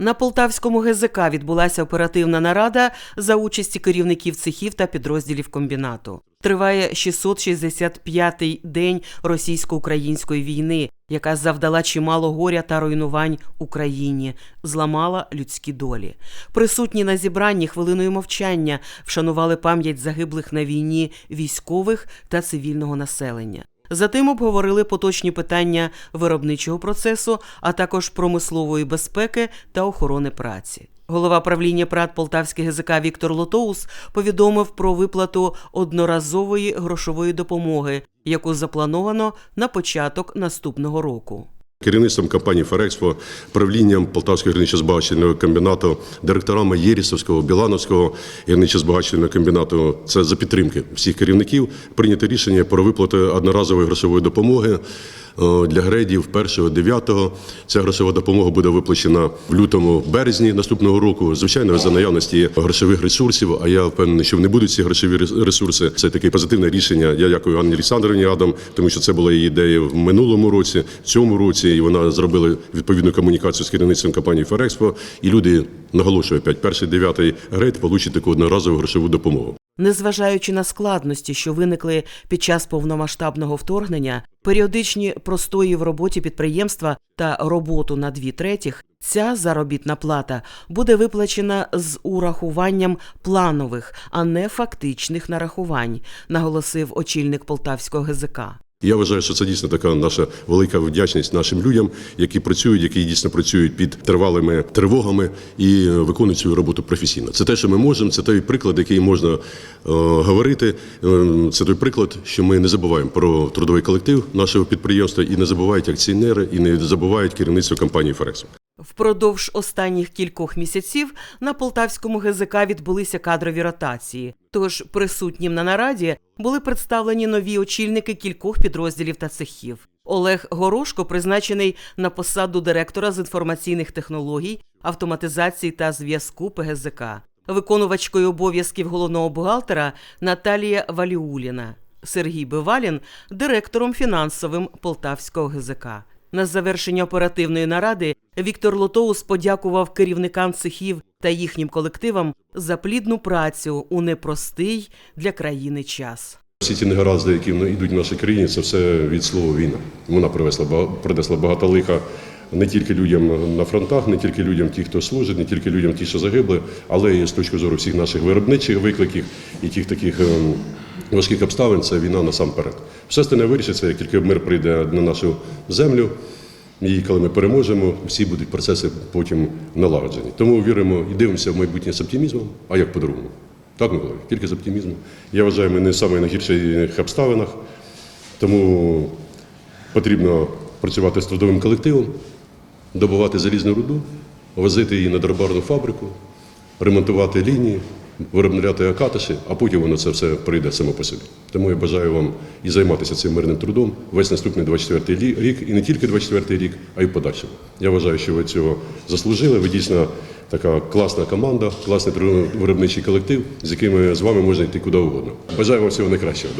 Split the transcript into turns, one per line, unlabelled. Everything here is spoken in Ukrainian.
На полтавському ГЗК відбулася оперативна нарада за участі керівників цехів та підрозділів комбінату. Триває 665-й день російсько-української війни, яка завдала чимало горя та руйнувань Україні, зламала людські долі. Присутні на зібранні хвилиною мовчання вшанували пам'ять загиблих на війні військових та цивільного населення. Затим обговорили поточні питання виробничого процесу, а також промислової безпеки та охорони праці. Голова правління ПРАТ Полтавський ГЗК Віктор Лотоус повідомив про виплату одноразової грошової допомоги, яку заплановано на початок наступного року.
Керівництвом компанії Ферекспо, правлінням Полтавського гірничо-збагачувального комбінату, директорами Єрісовського, Білановського гірничо-збагачувального комбінату. Це за підтримки всіх керівників прийнято рішення про виплату одноразової грошової допомоги е, для гредів 1-9. Ця грошова допомога буде виплачена в лютому березні наступного року. Звичайно, за наявності грошових ресурсів. А я впевнений, що не будуть ці грошові ресурси. Це таке позитивне рішення. Я дякую Анні Олександровні Адам, тому що це була її ідея в минулому році, в цьому році, і вона зробила відповідну комунікацію з керівництвом компанії Ферекспо. І люди наголошую опять, перший дев'ятий грейд получить таку одноразову грошову допомогу.
Незважаючи на складності, що виникли під час повномасштабного вторгнення, періодичні простої в роботі підприємства та роботу на дві третіх, ця заробітна плата буде виплачена з урахуванням планових, а не фактичних нарахувань, наголосив очільник Полтавського ГЗК.
Я вважаю, що це дійсно така наша велика вдячність нашим людям, які працюють, які дійсно працюють під тривалими тривогами і виконують свою роботу професійно. Це те, що ми можемо. Це той приклад, який можна е, говорити. Е, Це той приклад, що ми не забуваємо про трудовий колектив нашого підприємства і не забувають акціонери, і не забувають керівництво компанії Ферекс.
Впродовж останніх кількох місяців на полтавському ГЗК відбулися кадрові ротації. Тож присутнім на нараді були представлені нові очільники кількох підрозділів та цехів. Олег Горошко призначений на посаду директора з інформаційних технологій, автоматизації та зв'язку ПГЗК. Виконувачкою обов'язків головного бухгалтера Наталія Валіуліна. Сергій Бивалін директором фінансовим Полтавського ГЗК. На завершення оперативної наради Віктор Лотоус подякував керівникам цехів та їхнім колективам за плідну працю у непростий для країни час.
Всі ті негаразди, які йдуть в нашій країні, це все від слова війна. Вона привезла ба- принесла багато лиха не тільки людям на фронтах, не тільки людям, ті, хто служить, не тільки людям, ті, що загибли, але і з точки зору всіх наших виробничих викликів і тих таких ем, важких обставин. Це війна насамперед. Все остальне вирішиться, як тільки мир прийде на нашу землю. І коли ми переможемо, всі будуть процеси потім налагоджені. Тому віримо і дивимося в майбутнє з оптимізмом. А як по-другому? Так, Микола, тільки з оптимізмом. Я вважаю, ми не в найгірших обставинах, тому потрібно працювати з трудовим колективом, добувати залізну руду, возити її на дробарну фабрику, ремонтувати лінії, виробляти акатиші, а потім воно це все прийде само по собі. Тому я бажаю вам і займатися цим мирним трудом весь наступний 24-й рік, і не тільки 24-й рік, а й подальшому. Я вважаю, що ви цього заслужили. Ви дійсно така класна команда, класний виробничий колектив, з якими з вами можна йти куди угодно. Бажаю вам всього найкращого.